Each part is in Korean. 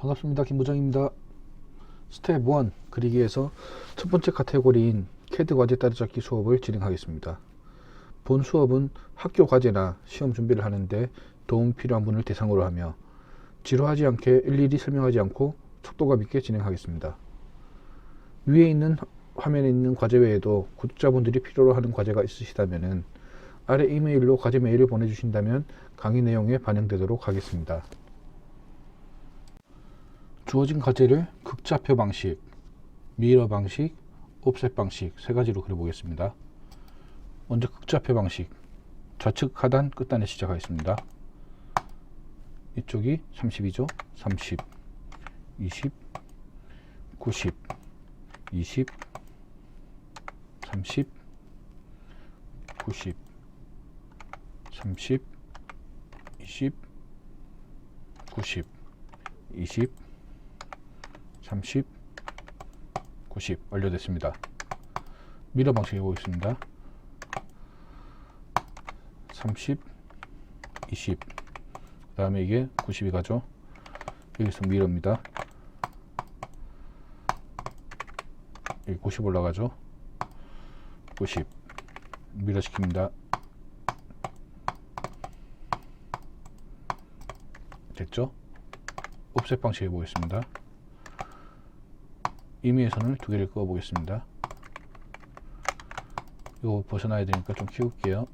반갑습니다. 김부장입니다. 스텝 1 그리기에서 첫 번째 카테고리인 캐드 과제 따라잡기 수업을 진행하겠습니다. 본 수업은 학교 과제나 시험 준비를 하는데 도움 필요한 분을 대상으로 하며 지루하지 않게 일일이 설명하지 않고 속도감 있게 진행하겠습니다. 위에 있는 화면에 있는 과제 외에도 구독자분들이 필요로 하는 과제가 있으시다면 아래 이메일로 과제 메일을 보내주신다면 강의 내용에 반영되도록 하겠습니다. 주어진 과제를 극좌표 방식, 미러 방식, 옵셋 방식 세 가지로 그려보겠습니다. 먼저 극좌표 방식, 좌측 하단 끝단에 시작하겠습니다. 이쪽이 32죠. 30, 20, 90, 20, 30, 90, 30, 20, 90, 20, 30, 90 완료됐습니다. 미러 방식 해보겠습니다. 30, 20. 그 다음에 이게 90이 가죠. 여기서 미러입니다. 여기 90 올라가죠. 90 미러 시킵니다. 됐죠? 옵셋 방식 해보겠습니다. 임의선을 두 개를 꺼 보겠습니다. 이거 벗어나야 되니까 좀 키울게요.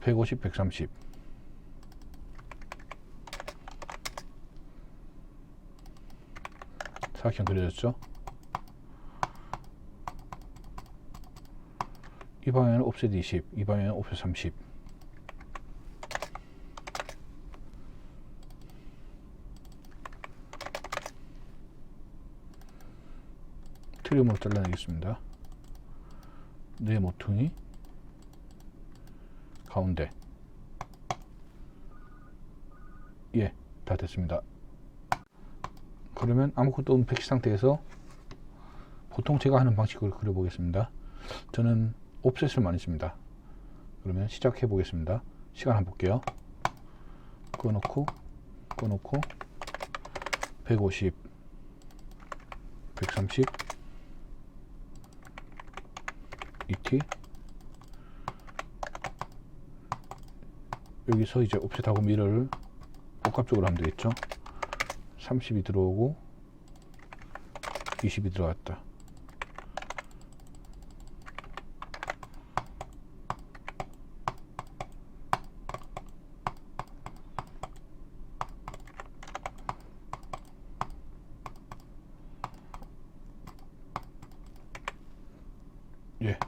150, 130. 사각형 그려졌죠? 이 방향은 옵셋 20, 이 방향은 옵셋 30. 트리머로 잘라내겠습니다. 네 모퉁이 가운데 예, 다 됐습니다. 그러면 아무것도 없는 백시 상태에서 보통 제가 하는 방식으로 그려보겠습니다. 저는 옵셋을 많이 씁니다. 그러면 시작해 보겠습니다. 시간 한번 볼게요. 꺼놓고 꺼놓고 150 130 ET 여기서 이제 옵셋하고 미러를 복합적으로 하면 되겠죠? 30이 들어오고 20이 들어갔다. 예